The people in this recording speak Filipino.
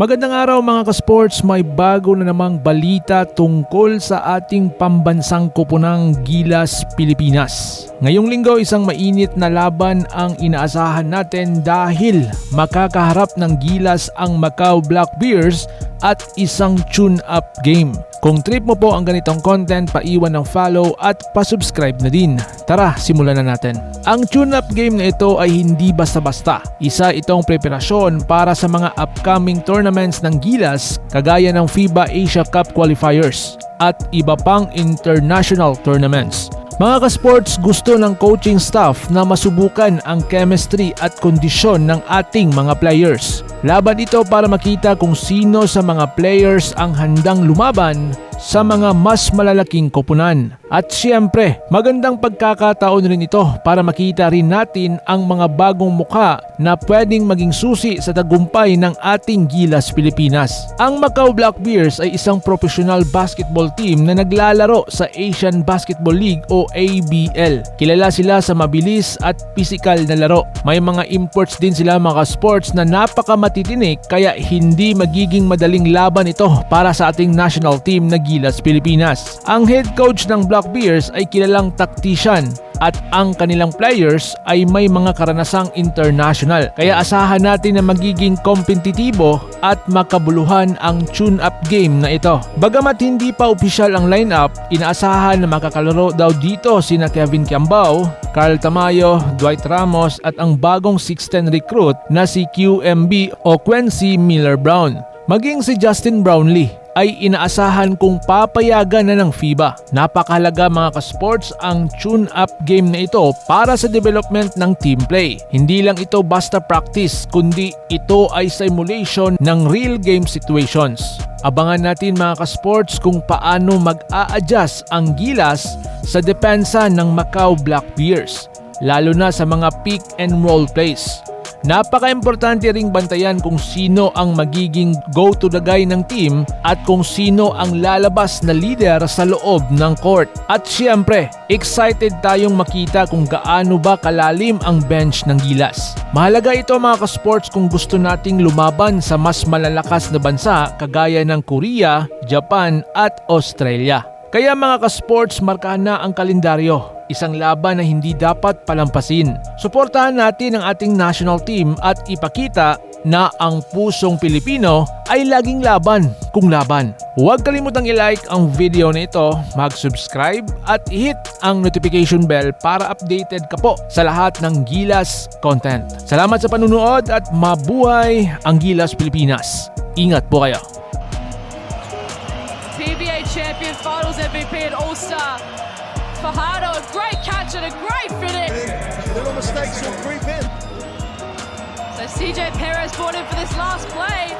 Magandang araw mga ka-sports, may bago na namang balita tungkol sa ating pambansang kupunang Gilas, Pilipinas. Ngayong linggo isang mainit na laban ang inaasahan natin dahil makakaharap ng Gilas ang Macau Black Bears at isang tune-up game. Kung trip mo po ang ganitong content, paiwan ng follow at pasubscribe na din. Tara, simulan na natin. Ang tune-up game na ito ay hindi basta-basta. Isa itong preparasyon para sa mga upcoming tournaments ng Gilas kagaya ng FIBA Asia Cup qualifiers at iba pang international tournaments. Mga ka-sports, gusto ng coaching staff na masubukan ang chemistry at kondisyon ng ating mga players. Laban ito para makita kung sino sa mga players ang handang lumaban sa mga mas malalaking koponan. At siyempre, magandang pagkakataon rin ito para makita rin natin ang mga bagong mukha na pwedeng maging susi sa tagumpay ng ating Gilas Pilipinas. Ang Macau Black Bears ay isang professional basketball team na naglalaro sa Asian Basketball League o ABL. Kilala sila sa mabilis at pisikal na laro. May mga imports din sila mga sports na napakamatitinik kaya hindi magiging madaling laban ito para sa ating national team na Gilas Pilipinas. Ang head coach ng Black Bears ay kilalang tactician at ang kanilang players ay may mga karanasang international. Kaya asahan natin na magiging kompetitibo at makabuluhan ang tune-up game na ito. Bagamat hindi pa opisyal ang lineup, inaasahan na makakalaro daw dito sina Kevin Kiambao, Carl Tamayo, Dwight Ramos at ang bagong 6'10 recruit na si QMB o Quincy Miller-Brown. Maging si Justin Brownlee ay inaasahan kung papayagan na ng FIBA. Napakahalaga mga ka-sports ang tune-up game na ito para sa development ng team play. Hindi lang ito basta practice, kundi ito ay simulation ng real game situations. Abangan natin mga ka-sports kung paano mag-a-adjust ang gilas sa depensa ng Macau Black Bears, lalo na sa mga pick and roll plays. Napaka-importante ring bantayan kung sino ang magiging go-to the guy ng team at kung sino ang lalabas na leader sa loob ng court. At siyempre, excited tayong makita kung gaano ba kalalim ang bench ng Gilas. Mahalaga ito mga ka-sports kung gusto nating lumaban sa mas malalakas na bansa kagaya ng Korea, Japan at Australia. Kaya mga ka-sports, markahan na ang kalendaryo. Isang laban na hindi dapat palampasin. Suportahan natin ang ating national team at ipakita na ang pusong Pilipino ay laging laban kung laban. Huwag kalimutang i-like ang video na ito, mag-subscribe at hit ang notification bell para updated ka po sa lahat ng Gilas content. Salamat sa panunood at mabuhay ang Gilas Pilipinas. Ingat po kayo. PBA champion, finals MVP, and All Star. Fajardo, a great catch and a great finish. Little mistakes will creep in. So CJ Perez brought in for this last play.